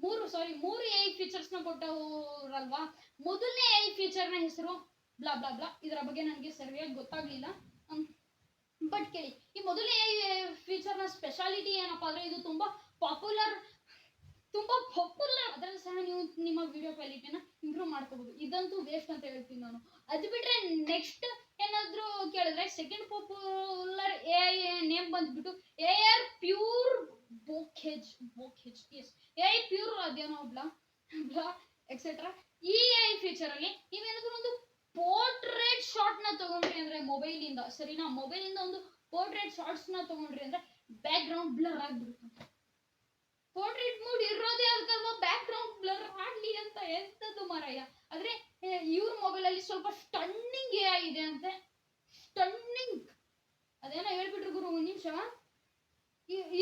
ಮೂರು ಸಾರಿ ಮೂರು ಫೀಚರ್ಸ್ನ ಕೊಟ್ಟವ್ರಲ್ವಾ? ಮೊದಲನೇ ಎ ಐ ಫೀಚರ್ನ ಹೆಸರು ಬ್ಲಾ ಬ್ಲಾ ಬ್ಲಾ. ಇದರ ಬಗ್ಗೆ ನನಗೆ ಸರಿಯಾಗಿ ಗೊತ್ತಾಗ್ಲಿಲ್ಲ. ಬಟ್ ಕೇಳಿ, ಈ ಮೊದಲನೇ ಎ ಐ ಫೀಚರ್ನ ಸ್ಪೆಷಾಲಿಟಿ ಏನಪ್ಪಾ ಅಂದ್ರೆ ಇದು ತುಂಬಾ ಪಾಪ್ಯುಲರ್ ತುಂಬಾ ಪಾಪ್ಯುಲರ್ ಅದ್ರಲ್ಲಿ ಸಹ ನೀವು ನಿಮ್ಮ ವಿಡಿಯೋ ಕ್ವಾಲಿಟಿನ ಇಂಪ್ರೂವ್ ಮಾಡ್ಕೋಬಹುದು ಇದಂತೂ ವೇಸ್ಟ್ ಅಂತ ಹೇಳ್ತೀನಿ ನಾನು. ಅದು ಬಿಟ್ರೆ ನೆಕ್ಸ್ಟ್ ಏನಾದ್ರೂ ಕೇಳಿದ್ರೆ second popular A I name ಬಂದ್ಬಿಟ್ಟು A R pure bokeh bokeh S A I pure ಅದೇನೋ ಬ್ಲಾ ಬ್ಲಾ ಎಕ್ಸೆಟ್ರಾ ಈ ಐ ಫೀಚರ್ ಅಲ್ಲಿ ನೀವೇನಾದ್ರೂ ಒಂದು ಪೋರ್ಟ್ರೇಟ್ ಶಾಟ್ನ ತಗೊಂಡ್ರಿ ಅಂದ್ರೆ ಮೊಬೈಲ್ ಇಂದ, ಸರಿನಾ? ಮೊಬೈಲ್ ಇಂದ ಒಂದು ಪೋರ್ಟ್ರೇಟ್ ಶಾರ್ಟ್ಸ್ನ ತಗೊಂಡ್ರಿ ಅಂದ್ರೆ ಬ್ಯಾಕ್ ಗ್ರೌಂಡ್ ಬ್ಲರ್ ಆಗ್ಬಿಡುತ್ತೆ. ಪೋರ್ಟ್ರೇಟ್ ಬ್ಯಾಕ್ ಆಡ್ಲಿ ಅಂತ ಎಂತದ್ದು ಮಾರಾಯ? ಆದ್ರೆ ಇವ್ರ ಮೊಬೈಲ್ ಅಲ್ಲಿ ಸ್ವಲ್ಪ ಸ್ಟನ್ನಿಂಗ್ ಏ ಇದೆ ಅಂತೆ. ಸ್ಟನ್ನಿಂಗ್ ಅದೇನೋ ಹೇಳ್ಬಿಟ್ರು ಗುರು, ಒಂದ್ ನಿಮಿಷ.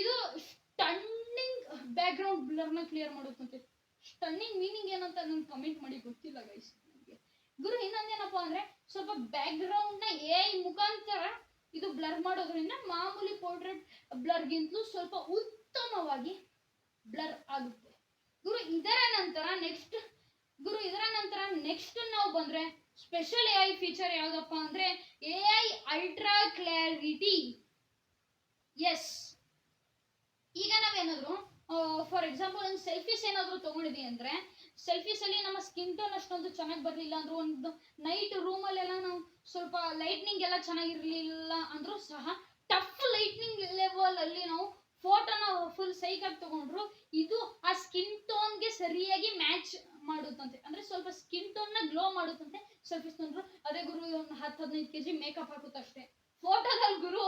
ಇದು ಸ್ಟನ್ನಿಂಗ್ ಬ್ಯಾಕ್ ಗ್ರೌಂಡ್ ಬ್ಲರ್ನ ಕ್ಲಿಯರ್ ಮಾಡುತ್ತಂತೆ ಸ್ಟನ್ನಿಂಗ್ ಮೀನಿಂಗ್ ಏನಂತ ನನ್ಗೆ ಕಮೆಂಟ್ ಮಾಡಿ ಗೊತ್ತಿಲ್ಲ ಗೈಸ್ ಗುರು, ಇನ್ನೊಂದೇನಪ್ಪ ಅಂದ್ರೆ, ಸ್ವಲ್ಪ ಬ್ಯಾಕ್ ಗ್ರೌಂಡ್ನ ಎ ಮುಖಾಂತರ ಇದು ಬ್ಲರ್ ಮಾಡೋದ್ರಿಂದ ಮಾಮೂಲಿ ಪೋರ್ಟ್ರೇಟ್ ಬ್ಲರ್ಗಿಂತಲೂ ಸ್ವಲ್ಪ ಉತ್ತಮವಾಗಿ ಬ್ಲರ್ ಆಗುತ್ತೆ. ಗುರು ಇದರ ನಂತರ ನೆಕ್ಸ್ಟ್ ಗುರು ಇದರ ನಂತರ ನೆಕ್ಸ್ಟ್ ನಾವು ಬಂದ್ರೆ ಸ್ಪೆಷಲ್ ಎ ಐ ಫೀಚರ್ ಯಾವ್ದಪ್ಪ ಅಂದ್ರೆ A I ultra clarity S ಈಗ ನಾವೇನಾದ್ರು ಫಾರ್ ಎಕ್ಸಾಂಪಲ್ ಒಂದು ಸೆಲ್ಫೀಸ್ ಏನಾದರೂ ಅಂದ್ರೆ ಸೆಲ್ಫೀಸ್ ಅಲ್ಲಿ ನಮ್ಮ ಸ್ಕಿನ್ ಟೋನ್ ಅಷ್ಟೊಂದು ಚೆನ್ನಾಗಿ ಬರಲಿಲ್ಲ ಅಂದ್ರೂ, ಒಂದು ನೈಟ್ ರೂಮಲ್ಲೆಲ್ಲ ನಾವು ಸ್ವಲ್ಪ ಲೈಟ್ನಿಂಗ್ ಎಲ್ಲ ಚೆನ್ನಾಗಿರಲಿಲ್ಲ ಅಂದ್ರೂ ಸಹ ಟಫ್ ಲೈಟ್ನಿಂಗ್ ಲೆವೆಲ್ ಅಲ್ಲಿ ನಾವು ಫೋಟೋನ ಫುಲ್ ಸೈಕಲ್ ತಗೊಂಡ್ರು, ಇದು ಆ ಸ್ಕಿನ್ ಟೋನ್ಗೆ ಸರಿಯಾಗಿ ಮ್ಯಾಚ್ ಮಾಡುತ್ತಂತೆ. ಅಂದ್ರೆ ಸ್ವಲ್ಪ ಸ್ಕಿನ್ ಟೋನ್ನ ಗ್ಲೋ ಮಾಡುತ್ತಂತೆ. ಸೆಲ್ಫೀಸ್ ಅದೇ ಗುರು ಒಂದು ಹತ್ತು, ಹದಿನೈದು ಕೆಜಿ ಮೇಕಪ್ ಹಾಕುತ್ತಷ್ಟೇ ಫೋಟೋದಲ್ಲಿ ಗುರು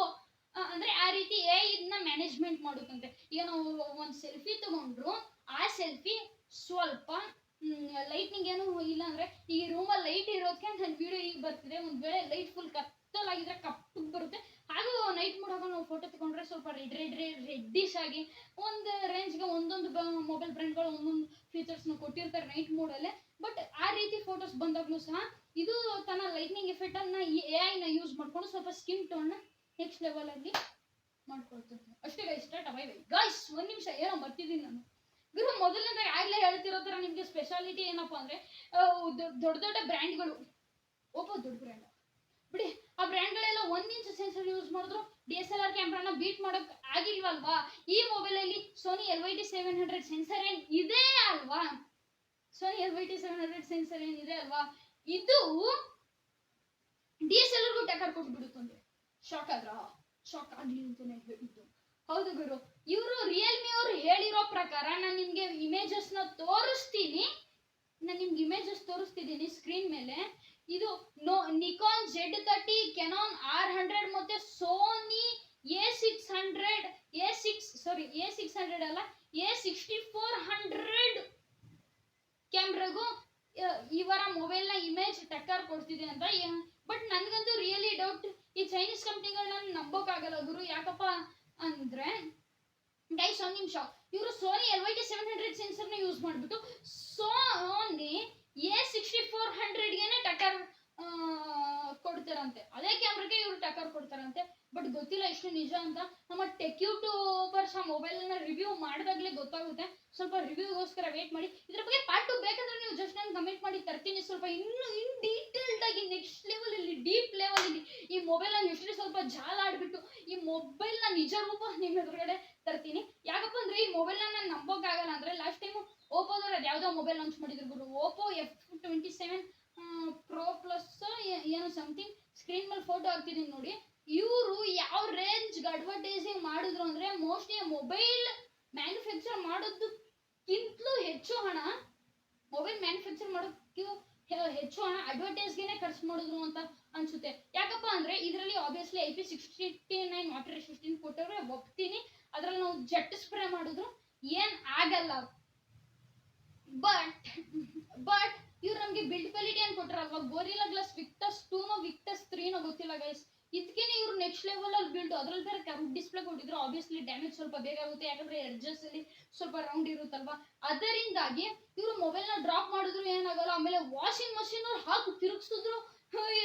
ಅಂದ್ರೆ ಆ ರೀತಿ ಎ ಇದನ್ನ ಮ್ಯಾನೇಜ್ಮೆಂಟ್ ಮಾಡುತ್ತಂತೆ. ಈಗ ನಾವು ಒಂದು ಸೆಲ್ಫಿ ತಗೊಂಡ್ರು, ಆ ಸೆಲ್ಫಿ ಸ್ವಲ್ಪ ಲೈಟ್ನಿಂಗ್ ಏನು ಇಲ್ಲ ಅಂದ್ರೆ, ಈ ರೂಮಲ್ಲಿ ಲೈಟ್ ಇರೋದಕ್ಕೆ ನನ್ನ ವಿಡಿಯೋ ಈಗ ಬರ್ತಿದೆ. ಒಂದ್ ವೇಳೆ ಲೈಟ್ ಫುಲ್ ಕತ್ತಲಾಗಿದ್ರೆ ಕಪ್ಪಗೆ ಬರುತ್ತೆ. ನೈಟ್ ಮೋಡ್ ಹಾಕೊಂಡು ನಾವು ಫೋಟೋ ತಗೊಂಡ್ರೆ ಸ್ವಲ್ಪ ರೆಡ್ ರೆಡ್ ರೆಡ್ಡಿಶ್ ಆಗಿ ಒಂದು ರೇಂಜ್ಗೆ ಒಂದೊಂದು ಮೊಬೈಲ್ ಬ್ರ್ಯಾಂಡ್ಗಳು ಒಂದೊಂದು ಫೀಚರ್ಸ್ನ ಕೊಟ್ಟಿರ್ತಾರೆ ನೈಟ್ ಮೋಡಲ್ಲೇ ಬಟ್ ಆ ರೀತಿ ಫೋಟೋಸ್ ಬಂದಾಗಲೂ ಸಹ ಇದು ತನ್ನ ಲೈಟ್ನಿಂಗ್ ಎಫೆಕ್ಟ್ ಅನ್ನ ಎ ಐನ ಯೂಸ್ ಮಾಡ್ಕೊಂಡು ಸ್ವಲ್ಪ ಸ್ಕಿನ್ ಟೋನ್ನ ನೆಕ್ಸ್ಟ್ ಲೆವೆಲ್ ಅಲ್ಲಿ ಮಾಡ್ಕೊಳ್ತದೆ. ಅಷ್ಟೇ ಗೈಸ್ ಸ್ಟಾರ್ಟ್ ಬೈ ಗೈಸ್ ಒಂದ್ ನಿಮಿಷ, ಏನೋ ಬರ್ತಿದ್ದೀನಿ ನಾನು. ಗುರು ಮೊದಲನೇದಾಗಿ ಆಗ್ಲೇ ಹೇಳ್ತಿರೋ ತರ ನಿಮ್ಗೆ ಸ್ಪೆಷಾಲಿಟಿ ಏನಪ್ಪಾ ಅಂದ್ರೆ ದೊಡ್ಡ ದೊಡ್ಡ ಬ್ರ್ಯಾಂಡ್ಗಳು ಓಪೋ ದೊಡ್ಡ ಬ್ರ್ಯಾಂಡ್ ಬಿಡಿ, ಆ ಬ್ರ್ಯಾಂಡ್ಗಳೆಲ್ಲ ಒಂದ್ ಇಂಚ್ ಸೆನ್ಸರ್ ಯೂಸ್ ಮಾಡಿದ್ರು ಡಿ ಎಸ್ ಎಲ್ ಆರ್ ಕ್ಯಾಮ್ರಾನ ಬೀಟ್ ಮಾಡೋಕೆ ಆಗಿಲ್ವಲ್ವಾ? ಈ ಮೊಬೈಲ್ ಅಲ್ಲಿ Sony L Y T seven hundred sensor ಏನ್ ಇದೆ ಅಲ್ವಾ? Sony L Y T seven hundred sensor ಇದೆ ಅಲ್ವಾ? ಇದು ಡಿ ಎಸ್ ಎಲ್ ಆರ್ಗೂ ಟಕ್ಕರ್ ಕೊಟ್ಬಿಡುತ್ತಂತೆ ಶಾಕ್ ಆದ್ರ? ಶಾಕ್ ಆಗ್ಲಿ ಅಂತಾನೆ ಹೇಳಿದ್ದು ಹೌದು ಗುರು. ಇವರು ರಿಯಲ್ಮಿ ಅವರು ಹೇಳಿರೋ ಪ್ರಕಾರ ನಾನು ನಿಮ್ಗೆ ಇಮೇಜಸ್ನ ತೋರಿಸ್ತೀನಿ. ನಾನು ನಿಮ್ಗೆ ಇಮೇಜಸ್ ತೋರಿಸ್ತಿದ್ದೀನಿ ಸ್ಕ್ರೀನ್ ಮೇಲೆ. ಇದು no, Nikon Z thirty, Canon R hundred ಮತ್ತೆ Sony A six hundred, A six sorry A six hundred ಅಲ್ಲ, ಎ ಸಿಕ್ಸ್ಟಿ ಫೋರ್ ಹಂಡ್ರೆಡ್ ಕ್ಯಾಮ್ರಾಗೂ ಇವರ ಮೊಬೈಲ್ನ ಇಮೇಜ್ ಟಕ್ಕರ್ ಕೊಡ್ತಿದೆ ಅಂತ ಬಟ್ ನನಗಂತೂ ರಿಯಲಿ ಡೌಟ್ ಈ ಚೈನೀಸ್ ಕಂಪ್ನಿಗಳನ್ನ ನಂಬೋಕ್ಕಾಗಲ್ಲ ಗುರು, ಯಾಕಪ್ಪ ಅಂದ್ರೆ ಗೈಸ್ ಒಂದ್ ನಿಮಿಷ. ಇವರು Sony L Y seven hundred ಸೆನ್ಸರ್ನ use ಮಾಡ್ಬಿಟ್ಟು ಸೋನಿ ಎ ಸಿಕ್ಸ್ಟಿ ಫೋರ್ ಟಕ್ಕರ್ ಕೊಡ್ತಾರಂತೆ ಅದೇ ಕ್ಯಾಮ್ರಾಗೆ ಇವರು ಟಕ್ಕರ್ ಕೊಡ್ತಾರಂತೆ. ಬಟ್ ಗೊತ್ತಿಲ್ಲ ಎಷ್ಟು ನಿಜ ಅಂತ. ನಮ್ಮ ಟೆಕ್ ಯೂಟ್ಯೂಬರ್ಸ್ ಆ ಮೊಬೈಲ್ನ ರಿವ್ಯೂ ಮಾಡಿದಾಗಲೇ ಗೊತ್ತಾಗುತ್ತೆ. ಸ್ವಲ್ಪ ರಿವ್ಯೂಗೋಸ್ಕರ ವೇಟ್ ಮಾಡಿ. ಇದ್ರ ಬಗ್ಗೆ ಪಾರ್ಟ್ ಟು ಬೇಕಂದ್ರೆ ನೀವು ಜಸ್ಟ್ ನಾನು ಕಮೆಂಟ್ ಮಾಡಿ ತರ್ತೀನಿ. ಸ್ವಲ್ಪ ಇನ್ನು ಇನ್ ಡೀಟೇಲ್ಡ್ ಆಗಿ ನೆಕ್ಸ್ಟ್ ಲೆವೆಲ್ ಅಲ್ಲಿ ಡೀಪ್ ಲೆವೆಲ್ ಅಲ್ಲಿ ಈ ಮೊಬೈಲ್ ನಾನು ಎಷ್ಟು ಸ್ವಲ್ಪ ಜಾಲ ಆಡ್ಬಿಟ್ಟು ಈ ಮೊಬೈಲ್ನ ನಿಜ ರೂಪ ನಿಮ್ಮ ಎದುರುಗಡೆ ತರ್ತೀನಿ. ಯಾಕಪ್ಪ ಅಂದ್ರೆ ಈ ಮೊಬೈಲ್ ನಾನು ನಂಬೋಕ್ಕಾಗಲ್ಲ ಅಂದ್ರೆ ಲಾಸ್ಟ್ ಟೈಮ್ ಓಪೋದವ್ರು ಅದು ಯಾವ್ದೋ ಮೊಬೈಲ್ ಲಾಂಚ್ ಮಾಡಿದ್ರು ಗುರು. Oppo F twenty seven pro plus ಏನೋ ಸಮಥಿಂಗ್ ಸ್ಕ್ರೀನ್ ಮೇಲೆ ಫೋಟೋ ಹಾಕ್ತಿದ್ದೀನಿ ನೋಡಿ. ಇವರು ಯಾವ ರೇಂಜ್ ಅಡ್ವರ್ಟೈಸಿಂಗ್ ಮಾಡಿದ್ರು ಅಂದ್ರೆ ಮೋಸ್ಟ್ಲಿ ಮೊಬೈಲ್ ಮ್ಯಾನುಫ್ಯಾಕ್ಚರ್ ಮಾಡೋದಕ್ಕಿಂತಲೂ ಹೆಚ್ಚು ಹಣ ಮೊಬೈಲ್ ಮ್ಯಾನುಫ್ಯಾಕ್ಚರ್ ಮಾಡೋದಕ್ಕೂ ಹೆಚ್ಚು ಹಣ ಅಡ್ವರ್ಟೈಸ್ಗೆನೆ ಖರ್ಚು ಮಾಡಿದ್ರು ಅಂತ ಅನ್ಸುತ್ತೆ. ಯಾಕಪ್ಪ ಅಂದ್ರೆ ಇದರಲ್ಲಿ obviously I P sixty nine water resistant ಕೊಟ್ಟವ್ರೆ ಒಪ್ತೀನಿ. ಅದ್ರಲ್ಲಿ ನಾವು ಜೆಟ್ ಸ್ಪ್ರೇ ಮಾಡಿದ್ರು, ಏನ್ ಆಗಲ್ಲ. ಬಟ್ ಬಟ್ ಇವ್ರು ನಮ್ಗೆ ಬಿಲ್ಡ್ ಕ್ವಾಲಿಟಿ ಅಂತ ಕೊಟ್ರಲ್ವ? ಗೋರಿಲ್ಲಾ ಗ್ಲಾಸ್ ವಿಕ್ಟಸ್ ಟೂನೋ ವಿಕ್ಟಸ್ ತ್ರೀನೋ ಗೊತ್ತಿಲ್ಲ ಗೈಸ್ ಇದಕ್ಕೇನೆ ಇವ್ರು ನೆಕ್ಸ್ಟ್ ಲೆವೆಲ್ ಅಲ್ಲಿ ಬಿಲ್ಡ್ ಅದ್ರಲ್ಲಿ ಬೇರೆ ಕರ್ವ್ ಡಿಸ್ಪ್ಲೇ ಕೊಟ್ಟಿದ್ರು ಆಬ್ವಿಯಸ್ಲಿ ಡ್ಯಾಮೇಜ್ ಸ್ವಲ್ಪ ಬೇಗ ಆಗುತ್ತೆ, ಯಾಕಂದ್ರೆ ಎಡ್ಜಸ್ ಅಲ್ಲಿ ಸ್ವಲ್ಪ ರೌಂಡ್ ಇರುತ್ತಲ್ವಾ? ಅದರಿಂದಾಗಿ ಇವರು ಮೊಬೈಲ್ನ ಡ್ರಾಪ್ ಮಾಡಿದ್ರು ಏನಾಗಲ್ಲ, ಆಮೇಲೆ ವಾಷಿಂಗ್ ಮಷಿನ್ ಅವ್ರು ಹಾಕಿ ತಿರುಗಿಸಿದ್ರು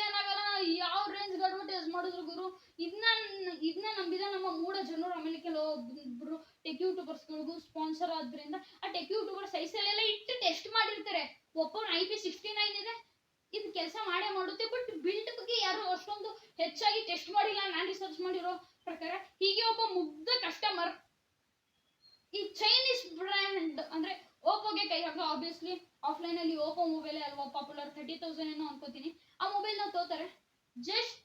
ಏನಾಗಲ್ಲ, ಯಾವ ರೇಂಜ್ ಅಡ್ವರ್ಟೈಸ್ ಮಾಡಿದ್ರು ಗುರು? ಇದನ್ನ ಇದನ್ನ ನಂಬಿದ ನಮ್ಮ ಮೂಢ ಜನರು ಆಮೇಲೆ ಕೆಲವೊಬ್ರು ಟೆಕ್ ಯೂಟ್ಯೂಬರ್ಸ್ಗಳಿಗೂ ಸ್ಪಾನ್ಸರ್ ಆದ್ರಿಂದ ಆ ಟೆಕ್ ಯೂಟ್ಯೂಬರ್ ಸೈಸಲ್ಲೆಲ್ಲ ಇಟ್ಟು ಟೆಸ್ಟ್ ಮಾಡಿರ್ತಾರೆ. ಒಪ್ಪೋನ್ ಐ ಪಿ ಸಿಕ್ಸ್ಟಿ ನೈನ್ ಇದೆ. ಇದು ಕೆಲಸ ಮಾಡೇ ಮಾಡುತ್ತೆ ಬಟ್ ಬಿಲ್ಡ್ ಬಗ್ಗೆ ಯಾರು ಅಷ್ಟೊಂದು ಹೆಚ್ಚಾಗಿ ಟೆಸ್ಟ್ ಮಾಡಿಲ್ಲ. ನಾನು ರಿಸರ್ಚ್ ಮಾಡಿರೋ ಪ್ರಕಾರ ಹೀಗೆ ಒಬ್ಬ ಮುಗ್ಧ ಕಸ್ಟಮರ್ ಈ ಚೈನೀಸ್ ಬ್ರ್ಯಾಂಡ್ ಅಂದ್ರೆ ಓಪೋಗೆ ಕೈ ಹಾಕೋ ಆಬ್ವಿಯಸ್ಲಿ ಆಫ್ಲೈನ್ ಅಲ್ಲಿ ಓಪೋ ಮೊಬೈಲ್ ಅಲ್ವಾ ಪಾಪ್ಯುಲರ್ ತರ್ಟಿ ತೌಸಂಡ್ ಏನೋ ಅನ್ಕೋತೀನಿ. ಆ ಮೊಬೈಲ್ನ ತೋತಾರೆ ಜಸ್ಟ್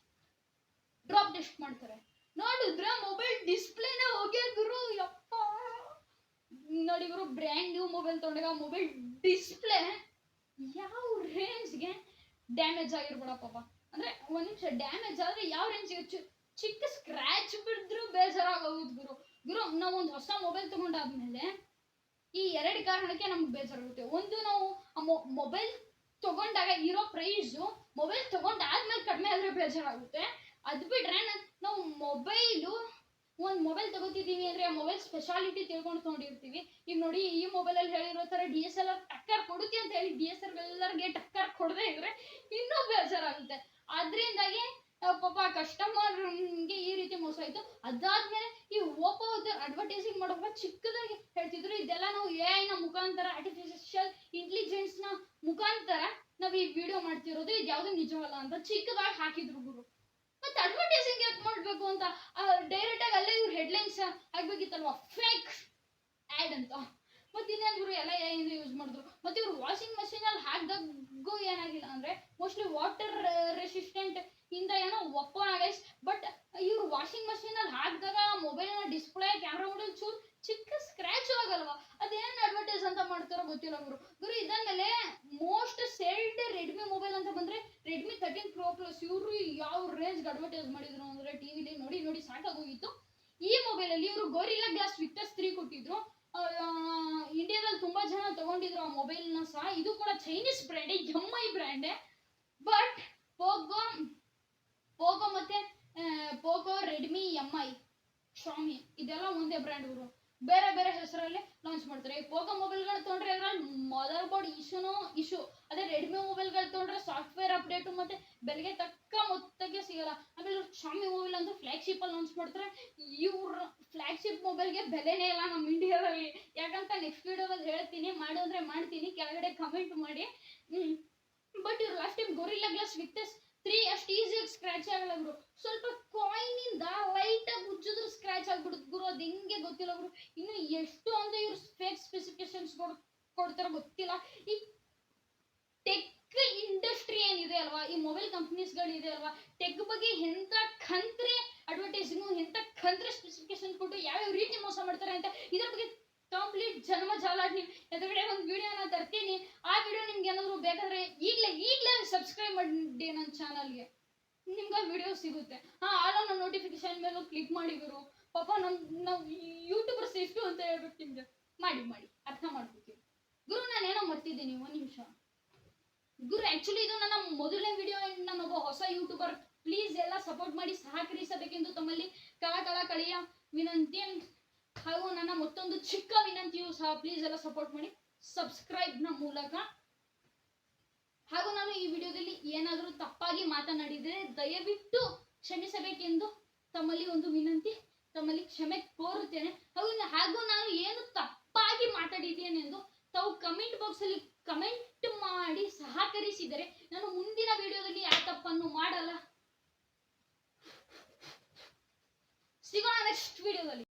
ಡ್ರಾಪ್ ಟೆಸ್ಟ್ ಮಾಡ್ತಾರೆ. ನೋಡಿದ್ರೆ ಮೊಬೈಲ್ ಡಿಸ್ಪ್ಲೇನೇ ಹೋಗ್ಯಾದ್ರು ನೋಡಿ ಇವರು ಬ್ರ್ಯಾಂಡ್ ನ್ಯೂ ಮೊಬೈಲ್ ತೊಗೊಂಡಾಗ ಮೊಬೈಲ್ ಡಿಸ್ಪ್ಲೇ ಯಾವ ರೇಂಜ್ಗೆ ಡ್ಯಾಮೇಜ್ ಆಗಿರ್ಬಿಡಪ್ಪ ಅಂದ್ರೆ ಒಂದ್ ನಿಮಿಷ ಡ್ಯಾಮೇಜ್ ಆದ್ರೆ ಯಾವ ರೇಂಜ್ಗೆ ಚಿಕ್ಕ ಸ್ಕ್ರಾಚ್ ಬಿದ್ರೂ ಬೇಜಾರಾಗೋಗುತ್ತೆ ಗುರು. ಗುರು, ನಾವು ಒಂದು ಹೊಸ ಮೊಬೈಲ್ ತಗೊಂಡಾದ್ಮೇಲೆ ಈ ಎರಡು ಕಾರಣಕ್ಕೆ ನಮ್ಗೆ ಬೇಜಾರಾಗುತ್ತೆ. ಒಂದು ನಾವು ಮೊಬೈಲ್ ತಗೊಂಡಾಗ ಇರೋ ಪ್ರೈಸು ಮೊಬೈಲ್ ತಗೊಂಡಾದ್ಮೇಲೆ ಕಡಿಮೆ ಆದ್ರೆ ಬೇಜಾರಾಗುತ್ತೆ. ಅದ್ ಬಿಟ್ರೆ ನಾವು ಮೊಬೈಲು ಒಂದು ಮೊಬೈಲ್ ತಗೋತಿದ್ದೀವಿ ಅಂದ್ರೆ ಆ ಮೊಬೈಲ್ ಸ್ಪೆಷಾಲಿಟಿ ತಿಳ್ಕೊಂಡು ತಗೊಂಡಿರ್ತೀವಿ. ಈಗ ನೋಡಿ, ಈ ಮೊಬೈಲ್ ಅಲ್ಲಿ ಹೇಳಿರೋ ತರ ಡಿ ಎಸ್ ಎಲ್ ಆರ್ ಟಕ್ಕರ್ ಕೊಡುತ್ತೆ ಅಂತ ಹೇಳಿ ಡಿ ಎಸ್ ಎಲ್ ಎಲ್ಲರಿಗೆ ಟಕ್ಕರ್ ಕೊಡದೆ ಇದ್ರೆ ಇನ್ನೂ ಬೇಜಾರಾಗುತ್ತೆ. ಅದರಿಂದಾಗಿ ಪಾಪ ಕಸ್ಟಮರ್ಗೆ ಈ ರೀತಿ ಮೋಸ ಆಯ್ತು. ಅದಾದ್ಮೇಲೆ ಈ ಓಪೋ ಅಡ್ವರ್ಟೈಸಿಂಗ್ ಮಾಡುವಾಗ ಚಿಕ್ಕದಾಗಿ ಹೇಳ್ತಿದ್ರು, ಇದೆಲ್ಲ ನಾವು ಎ ನ ಮುಖಾಂತರ ಆರ್ಟಿಫಿಷಿಯಲ್ ಇಂಟೆಲಿಜೆನ್ಸ್ನ ಮುಖಾಂತರ ನಾವು ಈ ವಿಡಿಯೋ ಮಾಡ್ತಿರೋದು. ಇದು ಯಾವುದೂ ನಿಜವಲ್ಲ ಅಂತ ಚಿಕ್ಕದಾಗಿ ಹಾಕಿದ್ರು ಗುರು. ಮತ್ತೆ ಅಡ್ವರ್ಟೈಸಿಂಗ್ ಯಾಕೆ ಮಾಡಬೇಕು ಅಂತ ಡೈರೆಕ್ಟ್ ಆಗಿ ಅಲ್ಲೇ ಇವ್ರು ಹೆಡ್ಲೈನ್ಸ್ ಆಗ್ಬೇಕಿತ್ತಲ್ವಾ? ಫೇಕ್ ಆಡ್ ಅಂತ. ಮತ್ತೆ ಇನ್ನೇನು ಇವರು ಎಲ್ಲ ಏನು ಯೂಸ್ ಮಾಡಿದ್ರು. ಮತ್ತೆ ಇವ್ರು ವಾಷಿಂಗ್ ಮೆಷಿನಲ್ಲಿ ಹಾಕಿದಾಗೂ ಏನಾಗಿಲ್ಲ ಅಂದ್ರೆ ಮೋಸ್ಟ್ಲಿ ವಾಟರ್ ರೆಸಿಸ್ಟೆಂಟ್ ಹಿಂದೆ ಏನೋ ಒಪ್ಪ ಗೈಸ್ ಬಟ್ ಇವ್ರು ವಾಷಿಂಗ್ ಮಷೀನ್ ಅಲ್ಲಿ ಹಾಕಿದಾಗ ಮೊಬೈಲ್ ಡಿಸ್ಪ್ಲೇ ಕ್ಯಾಮ್ರಾ ಮಾಡಲ್ ಚೂರ್ ಚಿಕ್ಕ ಸ್ಕ್ರಾಚ್ ಆಗಲ್ವಾ? ಅದೇನ್ ಅಡ್ವರ್ಟೈಸ್ ಅಂತ ಮಾಡ್ತಾರೋ ಗೊತ್ತಿಲ್ಲ ಗುರು. ಗುರು ಇದಾದ್ಮೇಲೆ ಮೋಸ್ಟ್ ಸೆಲ್ಡ್ ರೆಡ್ಮಿ ಮೊಬೈಲ್ ಅಂತ ಬಂದ್ರೆ ರೆಡ್ಮಿ ತರ್ಟೀನ್ ಪ್ರೋ ಪ್ಲಸ್ ಇವರು ಯಾವ ರೇಂಜ್ ಅಡ್ವರ್ಟೈಸ್ ಮಾಡಿದ್ರು ಅಂದ್ರೆ ಟಿವಿಲಿ ನೋಡಿ ನೋಡಿ ಸಾಕಾಗೋಗಿತ್ತು. ಈ ಮೊಬೈಲ್ ಅಲ್ಲಿ ಇವರು ಗೋರಿಲ್ಲಾ ಗ್ಲಾಸ್ ವಿಕ್ಟಸ್ ತ್ರೀ ಕೊಟ್ಟಿದ್ರು. ಇಂಡಿಯಾದಲ್ಲಿ ತುಂಬಾ ಜನ ತಗೊಂಡಿದ್ರು ಆ ಮೊಬೈಲ್ನ ಸಹ. ಇದು ಕೂಡ Chinese brand M I brand but Poco Poco ಮತ್ತೆ Poco Redmi, M I Xiaomi ಇದೆಲ್ಲ ಒಂದೇ ಬ್ರ್ಯಾಂಡ್ ಇವರು. ಬೇರೆ ಬೇರೆ ಹೆಸರಲ್ಲಿ ಲಾಂಚ್ ಮಾಡ್ತಾರೆ. ಈ ಪೋಕೋ ಮೊಬೈಲ್ಗಳು ತೊಗೊಂಡ್ರೆ ಅದ್ರಲ್ಲಿ ಮದರ್ ಬೋರ್ಡ್ ಇಶ್ಯೂನೂ ಇಶ್ಯೂ ಅದೇ ರೆಡ್ಮಿ ಮೊಬೈಲ್ಗಳು ತೊಗೊಂಡ್ರೆ ಸಾಫ್ಟ್ವೇರ್ ಅಪ್ಡೇಟು ಮತ್ತೆ ಬೆಲೆಗೆ ತಕ್ಕ ಮೊತ್ತಕ್ಕೆ ಸಿಗಲ್ಲ. ಆಮೇಲೆ ಶಾಮಿ ಮೊಬೈಲ್ ಅಂತೂ ಫ್ಲಾಗ್ಶಿಪ್ ಅಲ್ಲಿ ಲಾಂಚ್ ಮಾಡ್ತಾರೆ. ಇವ್ರ ಫ್ಲಾಗ್ಶಿಪ್ ಮೊಬೈಲ್ಗೆ ಬೆಲೆನೇ ಇಲ್ಲ ನಮ್ಮ ಇಂಡಿಯಾದಲ್ಲಿ ಯಾಕಂತ ನೆಕ್ಸ್ಟ್ ವಿಡಿಯೋದಲ್ಲಿ ಹೇಳ್ತೀನಿ. ಮಾಡು ಅಂದ್ರೆ ಮಾಡ್ತೀನಿ. ಕೆಳಗಡೆ ಕಮೆಂಟ್ ಮಾಡಿ. ಬಟ್ ಇವ್ರು last time Gorilla Glass Victus three ಅಷ್ಟು ಈಸಿಯಾಗಿ ಸ್ಕ್ರಾಚ್ ಆಗಲ್ಲ ಗುರು. ಸ್ವಲ್ಪ ಕಾಯಿನ್ ಇಂದ ಲೈಟ್ ಆಗಿ ಉಜ್ಜಿದ್ರು ಸ್ಕ್ರಾಚ್ ಆಗ್ಬಿಡುತ್ತೆ ಗುರು. ಅದು ಹೆಂಗೆ ಗೊತ್ತಿಲ್ಲ ಗುರು. ಇನ್ನು ಎಷ್ಟು ಅಂದ್ರೆ ಇವ್ರು ಫೇಕ್ ಸ್ಪೆಸಿಫಿಕೇಶನ್ಸ್ ಕೊಡ್ತಾರ ಗೊತ್ತಿಲ್ಲ. ಈ ಟೆಕ್ ಇಂಡಸ್ಟ್ರಿ ಏನಿದೆ ಅಲ್ವಾ? ಈ ಮೊಬೈಲ್ ಕಂಪ್ನೀಸ್ಗಳು ಇದೆ ಅಲ್ವಾ? ಟೆಕ್ ಬಗ್ಗೆ ಎಂತ ಕಂತ್ರೆ ಅಡ್ವರ್ಟೈಸಿಂಗ್ ಎಂತ ಕಂತ್ರೆ ಸ್ಪೆಸಿಫಿಕೇಶನ್ ಕೊಟ್ಟು ಯಾವ್ಯಾವ ರೀತಿ ಮೋಸ ಮಾಡ್ತಾರೆ ಅಂತ ಇದ್ರ ಬಗ್ಗೆ ಕಂಪ್ಲೀಟ್ ಜನ್ಮ ಜಾಲಾಡ್ನಿ ಎದುರುಗಡೆ ಒಂದು ವಿಡಿಯೋನ ತರ್ತೀನಿ. ಆ ವಿಡಿಯೋ ನಿಮ್ಗೆ ಏನಾದ್ರು ಬೇಕಾದ್ರೆ ಈಗಲೇ ಈಗಲೇ ಸಬ್ಸ್ಕ್ರೈಬ್ ಮಾಡಿ ನನ್ನ ಚಾನಲ್ಗೆ ನಿಮ್ಗೆ ಆ ವಿಡಿಯೋ ಸಿಗುತ್ತೆ. ಹಾ ಆಲ್ ಅನ್ನೋ ನೋಟಿಫಿಕೇಶನ್ ಮೇಲೂ ಕ್ಲಿಕ್ ಮಾಡಿ ಗುರು. ಪಾಪ ನಮ್ ನಾವು ಯೂಟ್ಯೂಬರ್ಸ್ ಎಷ್ಟು ಅಂತ ಹೇಳ್ಬಿಟ್ಟು ನಿಮ್ಗೆ. ಮಾಡಿ ಮಾಡಿ. ಅರ್ಥ ಮಾಡ್ಬಿಟ್ಟು ಗುರು ನಾನು ಏನೋ ಮರ್ತಿದ್ದೀನಿ ಒಂದು ನಿಮಿಷ. ಗುರು ಆಕ್ಚುಲಿ ಇದು ನನ್ನ ಮೊದಲನೇ ವಿಡಿಯೋ ನಾನೊಬ್ಬ ಹೊಸ ಯೂಟ್ಯೂಬರ್ ಪ್ಲೀಸ್ ಎಲ್ಲ ಸಪೋರ್ಟ್ ಮಾಡಿ ಸಹಕರಿಸಬೇಕೆಂದು ತಮ್ಮಲ್ಲಿ ಕಳ ಕಳ ಕಳೆಯ ವಿನಂತಿ. ಹಾಗೂ ನನ್ನ ಮತ್ತೊಂದು ಚಿಕ್ಕ ವಿನಂತಿಯು ಸಹ ಪ್ಲೀಸ್ ಎಲ್ಲ ಸಪೋರ್ಟ್ ಮಾಡಿ ಸಬ್ಸ್ಕ್ರೈಬ್ನ ಮೂಲಕ. ಹಾಗೂ ನಾನು ಈ ವಿಡಿಯೋದಲ್ಲಿ ಏನಾದರೂ ತಪ್ಪಾಗಿ ಮಾತನಾಡಿದರೆ ದಯವಿಟ್ಟು ಕ್ಷಮಿಸಬೇಕೆಂದು ತಮ್ಮಲ್ಲಿ ಒಂದು ವಿನಂತಿ, ತಮ್ಮಲ್ಲಿ ಕ್ಷಮೆ ಕೋರುತ್ತೇನೆ. ಹಾಗೂ ಹಾಗೂ ನಾನು ಏನು ತಪ್ಪಾಗಿ ಮಾತಾಡಿದ್ದೇನೆಂದು ತಾವು ಕಮೆಂಟ್ ಬಾಕ್ಸಲ್ಲಿ ಕಮೆಂಟ್ ಮಾಡಿ ಸಹಕರಿಸಿದರೆ ನಾನು ಮುಂದಿನ ವಿಡಿಯೋದಲ್ಲಿ ಯಾವ ತಪ್ಪನ್ನು ಮಾಡಲ್ಲ. ಸಿಗೋಣ ನೆಕ್ಸ್ಟ್ ವಿಡಿಯೋದಲ್ಲಿ.